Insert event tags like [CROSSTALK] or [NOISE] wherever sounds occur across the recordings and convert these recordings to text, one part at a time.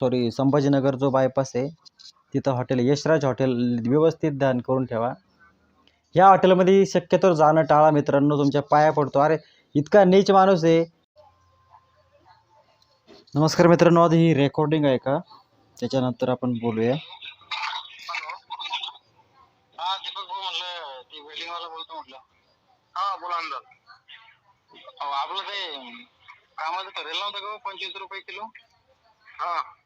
Sorry Sambhajinagar जो bypass आहे तिथं हॉटेल यशराज हॉटेल व्यवस्थित ध्यान करून ठेवा. या हॉटेलमध्ये शक्यतो जाणं टाळा मित्रांनो तुमच्या पाया पडतो. अरे इतका नीच माणूस आहे. नमस्कार मित्रांनो आज ही रेकॉर्डिंग आहे का? त्याच्यानंतर आपण बोलूया. आपलं ते कामाचं ठरेल नव्हतं का हो? पंचवीस रुपये किलो? हा.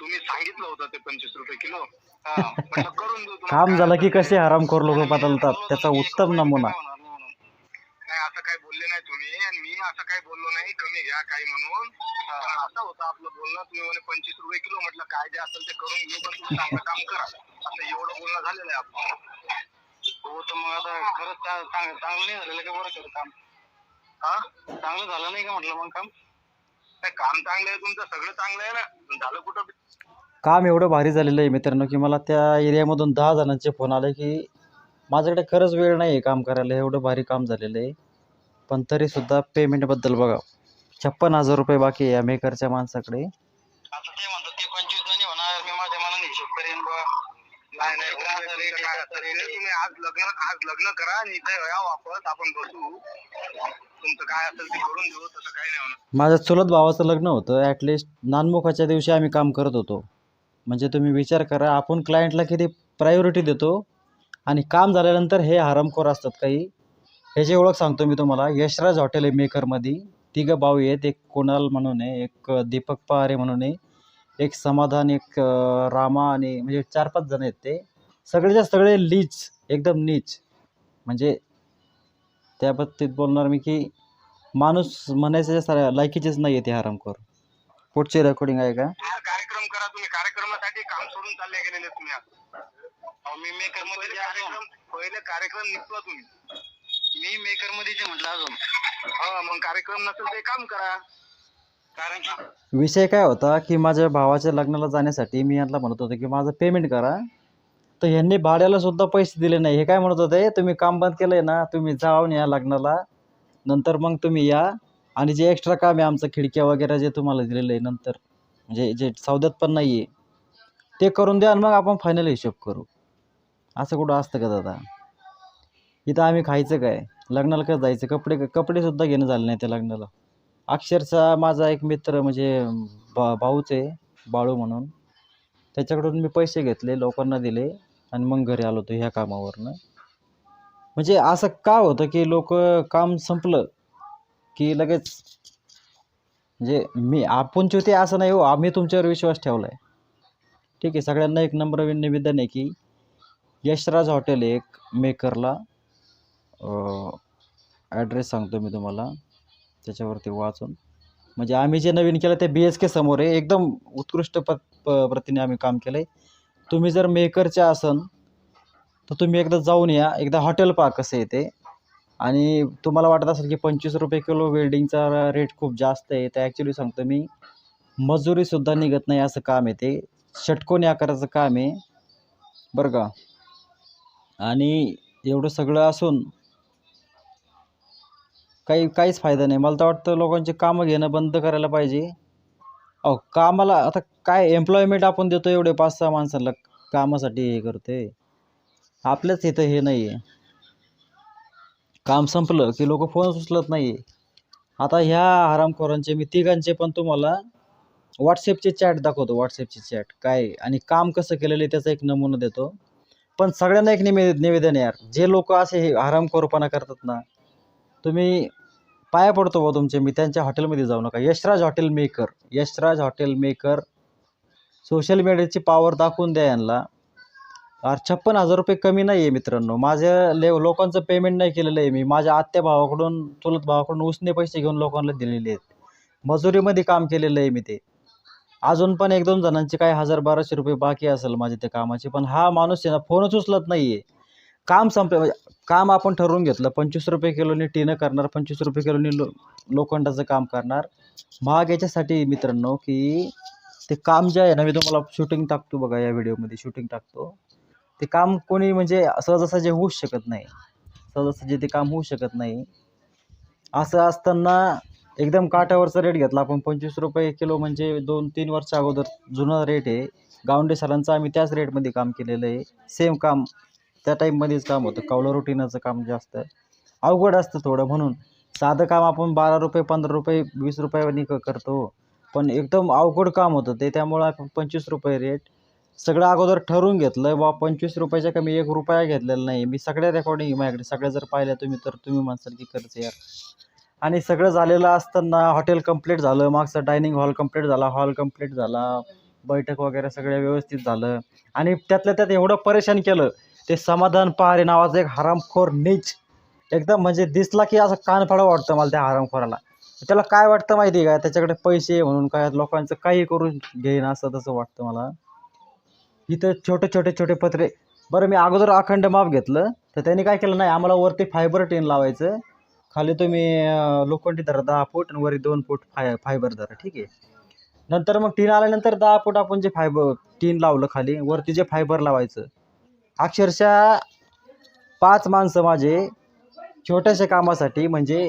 तुम्ही सांगितलं होतं ते पंचवीस रुपये किलो. हा [LAUGHS] म्हटलं करून देऊ तुम्हाला. काम झालं की कसे हरामखोर लोक बदलतात? त्याचा उत्तम नमुना. नाही असं काही बोलले नाही तुम्ही. आणि मी असं काही बोललो नाही. कमी घ्या काही म्हणून. पण असं होतं आपलं बोलणं. तुम्ही म्हणे पंचवीस रुपये किलो म्हटलं काय जे असेल ते करून घेऊ पण तुम्ही चांगलं काम करा. असं एवढं बोलणं झालेलं आहे आपलं. हो तर मग आता खरंच चा- चांग- चांगलं नाही झालेलं का बरं खरं काम? हा? चांगलं झालं नाही का म्हटलं मग काम? नाही काम चांगलं आहे तुमचं सगळं चांगलं आहे ना. पण झालं कुठं? काम एवढं भारी झालेलं आहे मित्रांनो की मला त्या एरियामधून दहा जणांचे फोन आले की माझ्याकडे खरंच वेळ नाही आहे काम करायला एवढं भारी काम झालेलं आहे. पण तरीसुद्धा पेमेंटबद्दल बघा. छप्पन हजार रुपये बाकी आहे या मेकरच्या माणसाकडे. आता ते म्हणतात ते पंचवीस नाही होणार मी माझ्या मनाने हिशोब करेन बा नाही नाही असं rate आहे, असं rate आहे. तुम्ही आज लग्न आज लग्न करा आणि इथे या वापस आपण बसू. तुमचं काय असेल ते करून घेऊ तसं काही नाही होणार. माझ्या चुलत भावाचं लग्न होतं. ॲटलिस्ट नानमुखाच्या दिवशी आम्ही काम करत होतो. म्हणजे तुम्ही विचार करा आपण क्लायंटला किती प्रायोरिटी देतो आणि काम झाल्यानंतर हे हरामखोर असतात काही. ह्याची ओळख सांगतो मी तुम्हाला. यशराज हॉटेल आहे मेकरमध्ये. तिघं भाऊ आहेत. एक कुणाल म्हणून आहे एक दीपक पहारे म्हणून आहे एक समाधान एक रामा आणि म्हणजे चार पाच जण आहेत ते. सगळेच्या सगळे लीच एकदम नीच. म्हणजे त्या बाबतीत बोलणार मी की माणूस म्हणायचं साऱ्या लायकीचेच नाही आहे ते हरामखोर. पुढची रेकॉर्डिंग आहे का? हा कार्यक्रम करा तुम्ही. कार्यक्रमासाठी काम सोडून चालले गेलेले तुम्ही अहो, मी मेकरमध्ये कार्यक्रम पहिले कार्यक्रम निघतो तुम्ही. मी मेकरमध्ये जे म्हटलं अजून. हा मग कार्यक्रम नसेल ते काम करा. कारण की विषय काय होता की माझ्या भावाच्या लग्नाला जाण्यासाठी मी यांना म्हणत होतो की माझं पेमेंट करा. तर ह्यांनी भाड्याला सुद्धा पैसे दिले नाही. हे काय म्हणत होते? तुम्ही काम बंद केलं आहे ना तुम्ही जाऊन या लग्नाला. नंतर मग तुम्ही या. आणि जे एक्स्ट्रा काम आहे आमचं खिडक्या वगैरे जे तुम्हाला दिलेलं आहे नंतर म्हणजे जे सौद्यात पण नाही आहे ते करून द्या आणि मग आपण फायनल हिशोब करू. असं कुठं असतं का दादा? इथं आम्ही खायचं काय? लग्नाला कसं जायचं? कपडे कपडेसुद्धा घेणं झाले नाही त्या लग्नाला. अक्षरशः माझा एक मित्र म्हणजे बा भाऊच आहे बाळू म्हणून. त्याच्याकडून मी पैसे घेतले लोकांना दिले. आणि मग घरी आलो होतो ह्या कामावरनं. म्हणजे असं का होतं की लोक काम संपलं की लगेच म्हणजे मी आपण ते असं नाही हो आम्ही तुमच्यावर विश्वास ठेवला आहे ठीक आहे सगळ्यांना एक नंबर निवेदन आहे की यशराज हॉटेल एक मेकरला ॲड्रेस सांगतो मी तुम्हाला त्याच्यावरती वाचून. म्हणजे आम्ही जे नवीन केलं ते बी एस के समोर आहे. एकदम उत्कृष्ट प प प्रतीने आम्ही काम केलं आहे तुम्ही जर मेकरचे असन तर तुम्ही एकदा जाऊन या. एकदा हॉटेल पार्क असं आहे ते. आणि तुम्हाला वाटत असेल की पंचवीस रुपये किलो वेल्डिंगचा रेट खूप जास्त आहे तर ॲक्च्युली सांगतो मी मजुरीसुद्धा निघत नाही असं काम आहे ते. षटकोनी आकाराचं काम आहे. बरं का? आणि एवढं सगळं असून काही काहीच फायदा नाही. मला तर वाटतं लोकांची कामं घेणं बंद करायला पाहिजे. अहो कामाला आता काय एम्प्लॉयमेंट आपण देतो एवढे पाच सहा माणसांना कामासाठी हे करते. आपल्याच इथं हे नाही आहे काम संपलं की लोक फोन उचलत नाही आता ह्या हरामखोरांचे मी तिघांचे पण तुम्हाला व्हॉट्सअपचे चॅट दाखवतो व्हॉट्सअपची चॅट काय आणि काम कसं केलेलं आहे त्याचा एक नमुना देतो. पण सगळ्यांना एक निवे निवेदन यार. जे लोक असे हे हरामखोरपणा करतात ना तुम्ही पाया पडतो बा तुमचे मी त्यांच्या हॉटेलमध्ये जाऊ नका. Yashraj hotel maker Yashraj hotel maker. Social मीडियाची power दाखवून द्या यांना. अरे छप्पन हजार रुपये कमी नाही आहे मित्रांनो. माझ्या ले लोकांचं पेमेंट नाही केलेलं आहे मी. माझ्या आत्या भावाकडून चुलत भावाकडून उसने पैसे घेऊन लोकांना दिलेले आहेत. मजुरीमध्ये काम केलेलं आहे मी ते. अजून पण एक दोन जणांचे काही हजार बाराशे रुपये बाकी असेल माझे त्या कामाचे. पण हा माणूस आहे ना फोनच उचलत नाही आहे काम संपलं म्हणजे काम आपण ठरवून घेतलं. पंचवीस रुपये किलोनी टीनं करणार पंचवीस रुपये किलोनी लो लोखंडाचं काम करणार. महाग याच्यासाठी मित्रांनो की ते काम जे आहे ना मी तुम्हाला शूटिंग टाकतो बघा या व्हिडिओमध्ये शूटिंग टाकतो. ते काम कोणी म्हणजे सहजासहजे होऊच शकत नाही. सहजासहजे ते काम होऊ शकत नाही. असं असताना एकदम काठावरचा रेट घेतला. आपण पंचवीस रुपये किलो म्हणजे दोन तीन वर्ष अगोदर जुना रेट आहे. गावंडे सरांचा आम्ही त्याच रेटमध्ये काम केलेलं आहे. सेम काम त्या टाईममध्येच काम होतं. कौलं रुटीनाचं काम जास्त. अवघड असतं थोडं म्हणून. साधं काम आपण बारा रुपये पंधरा रुपये वीस रुपयानी क करतो. पण एकदम अवघड काम होतं. ते त्यामुळं आपण पंचवीस रुपये रेट सगळं अगोदर ठरवून घेतलं बा पंचवीस रुपयाच्या कमी एक रुपया घेतलेला नाही. मी सगळ्या रेकॉर्डिंग माझ्याकडे सगळ्या जर पाहिल्या तुम्ही तर तुम्ही म्हणसाल की खरंच यार. आणि सगळं झालेलं असताना हॉटेल कंप्लीट झालं. मागचं डायनिंग हॉल कंप्लीट झाला. हॉल कंप्लीट झाला. बैठक वगैरे सगळं व्यवस्थित झालं. आणि त्यातल्या त्यात एवढं परेशान केलं ते समाधान पहारे नावाचं एक हरामखोर नीच. एकदम म्हणजे दिसला की असं कान वाटतं मला त्या हरामखोराला. त्याला काय वाटतं माहिती आहे का? त्याच्याकडे पैसे म्हणून काय लोकांचं काही करून घेईन असं तसं वाटतं मला. इथं छोटे छोटे छोटे पत्रे. बरं मी अगोदर अखंड माप घेतलं तर त्यांनी काय केलं नाही आम्हाला वरती फायबर टेन लावायचं. खाली तुम्ही लोखंडी धरा दहा फूट आणि वरी दोन फूट फाय फायबर धरा ठीक आहे. नंतर मग टीन आल्यानंतर दहा फूट आपण जे फायबर टीन लावलं खाली वरती जे फायबर लावायचं अक्षरशः पाच माणसं माझे छोट्याशा कामासाठी म्हणजे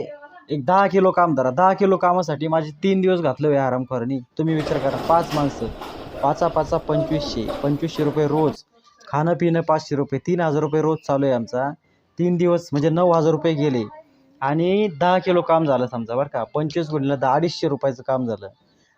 एक दहा किलो काम धरा दहा किलो कामासाठी माझे तीन दिवस घातले या आरामखोरांनी तुम्ही विचार करा पाच माणसं पाचा पाचा पंचवीसशे पंचवीसशे रुपये रोज खाणं पिणं पाचशे रुपये तीन हजार रुपये रोज चालू आहे आमचा. तीन दिवस म्हणजे नऊ हजार रुपये गेले. आणि दहा किलो काम झालं समजा बरं का पंचवीस गुणलं दहा अडीचशे रुपयाचं काम झालं.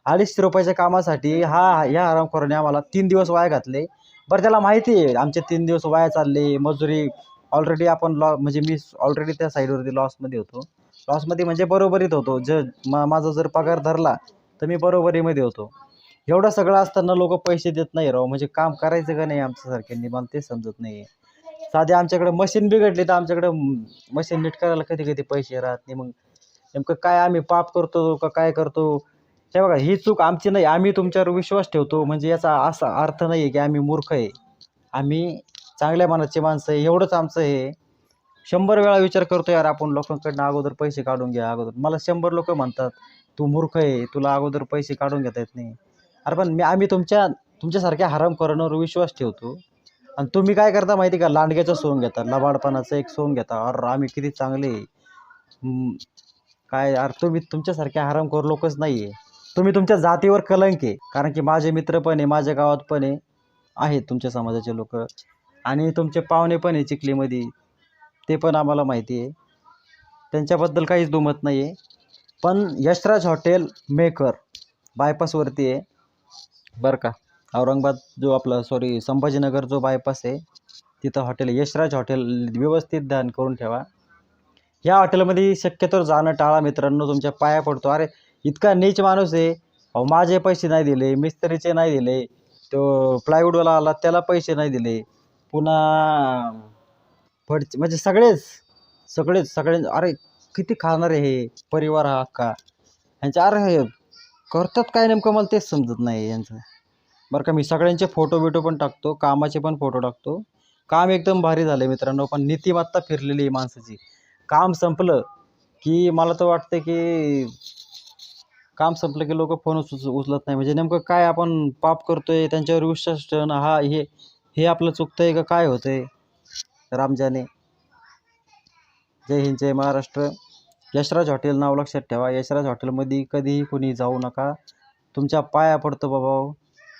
अडीचशे रुपयाच्या कामासाठी हा या आरामखोराने आम्हाला तीन दिवस वाया घातले. बरं त्याला माहिती आहे. आमचे तीन दिवस वाया चालले. मजुरी ऑलरेडी आपण लॉ म्हणजे मी ऑलरेडी त्या साईडवरती लॉसमध्ये होतो. लॉसमध्ये म्हणजे बरोबरीत होतो. ज मा माझा जर पगार धरला तर मी बरोबरीमध्ये होतो. एवढं सगळं असताना लोक पैसे देत नाही राव. म्हणजे काम करायचं का नाही आमच्यासारख्यांनी? मला ते समजत नाही. आहे साधे आमच्याकडे मशीन बिघडली तर आमच्याकडे मशीन नीट करायला कधी कधी पैसे राहत नाही. मग नेमकं काय आम्ही पाप करतो का काय करतो? हे बघा ही चूक आमची नाही आम्ही तुमच्यावर विश्वास ठेवतो. म्हणजे याचा असा अर्थ नाही आहे की आम्ही मूर्ख आहे. आम्ही चांगल्या मनाची माणसं आहे एवढंच आमचं हे. शंभर वेळा विचार करतो यार आपण लोकांकडनं अगोदर पैसे काढून घ्या अगोदर. मला शंभर लोक म्हणतात तू मूर्ख आहे तुला अगोदर पैसे काढून घेता येत नाही. अरे पण मी आम्ही तुमच्या तुमच्यासारख्या हराम करण्यावर विश्वास ठेवतो. आणि तुम्ही काय करता माहिती का? लांडग्याचं सोन घेता लबाडपणाचं एक सोन घेता. अरे आम्ही किती चांगले आहे. काय अरे तुम्ही तुमच्यासारख्या हरामखोर लोकच नाही आहे तुम्ही तुमच्या जातीवर कलंक आहे. कारण की माझे मित्र पण आहे माझ्या गावात पण आहे. आहेत तुमच्या समाजाचे लोक. आणि तुमचे पाहुणे पण आहे चिखलीमध्ये. ते पण आम्हाला माहिती आहे. त्यांच्याबद्दल काहीच दुमत नाही आहे पण यशराज हॉटेल मेकर बायपासवरती आहे. बरं का औरंगाबाद जो आपला सॉरी संभाजीनगर जो बायपास आहे तिथं हॉटेल यशराज हॉटेल व्यवस्थित ध्यान करून ठेवा. या हॉटेलमध्ये शक्यतो जाणं टाळा मित्रांनो तुमच्या पाया पडतो. अरे इतका नीच माणूस आहे. अहो माझे पैसे नाही दिले मिस्त्रीचे नाही दिले तो प्लायवूडवाला आला त्याला पैसे नाही दिले. पुन्हा फडचे म्हणजे सगळेच सगळेच सगळे अरे किती खाणार आहे हे परिवार हा का ह्यांच्या अरे हे करतात काय नेमकं? मला तेच समजत नाही यांचं. बरं का मी सगळ्यांचे फोटो बिटो पण टाकतो कामाचे पण फोटो टाकतो. काम एकदम भारी झालं मित्रांनो पण नीतिमत्ता फिरलेली आहे माणसाची. काम संपलं की मला तर वाटतं की काम संपलं की लोक फोन उच उचलत नाही. म्हणजे नेमकं काय आपण पाप करतोय त्यांच्यावर विश्वास ठेवणं हा हे हे आपलं चुकतंय का काय होतंय? रामजाने. जय हिंद जय महाराष्ट्र. यशराज हॉटेल नाव लक्षात ठेवा. यशराज हॉटेलमध्ये कधीही कोणी जाऊ नका. तुमच्या पाया पडतो बाबा हो.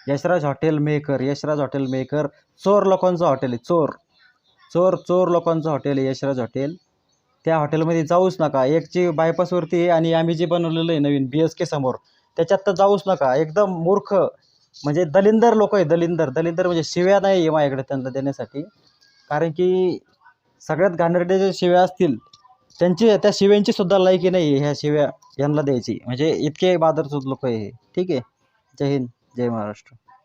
Yashraj hotel maker Yashraj hotel maker. चोर लोकांचं हॉटेल आहे चोर. चोर चोर लोकांचं हॉटेल आहे यशराज हॉटेल. त्या हॉटेलमध्ये जाऊच नका. एकची बायपासवरती आहे आणि आम्ही जे बनवलेलं आहे नवीन बी एस के समोर त्याच्यात तर जाऊच नका. एकदम मूर्ख म्हणजे दलिंदर लोक आहे दलिंदर दलिंदर म्हणजे शिव्या नाही आहे माझ्याकडे त्यांना देण्यासाठी. कारण की सगळ्यात घाणेरड्या ज्या शिव्या असतील त्यांची त्या शिव्यांची सुद्धा लायकी नाही आहे ह्या शिव्या यांना द्यायची. म्हणजे इतके बादरसूद लोक आहे हे. ठीक आहे. जय हिंद जय महाराष्ट्र.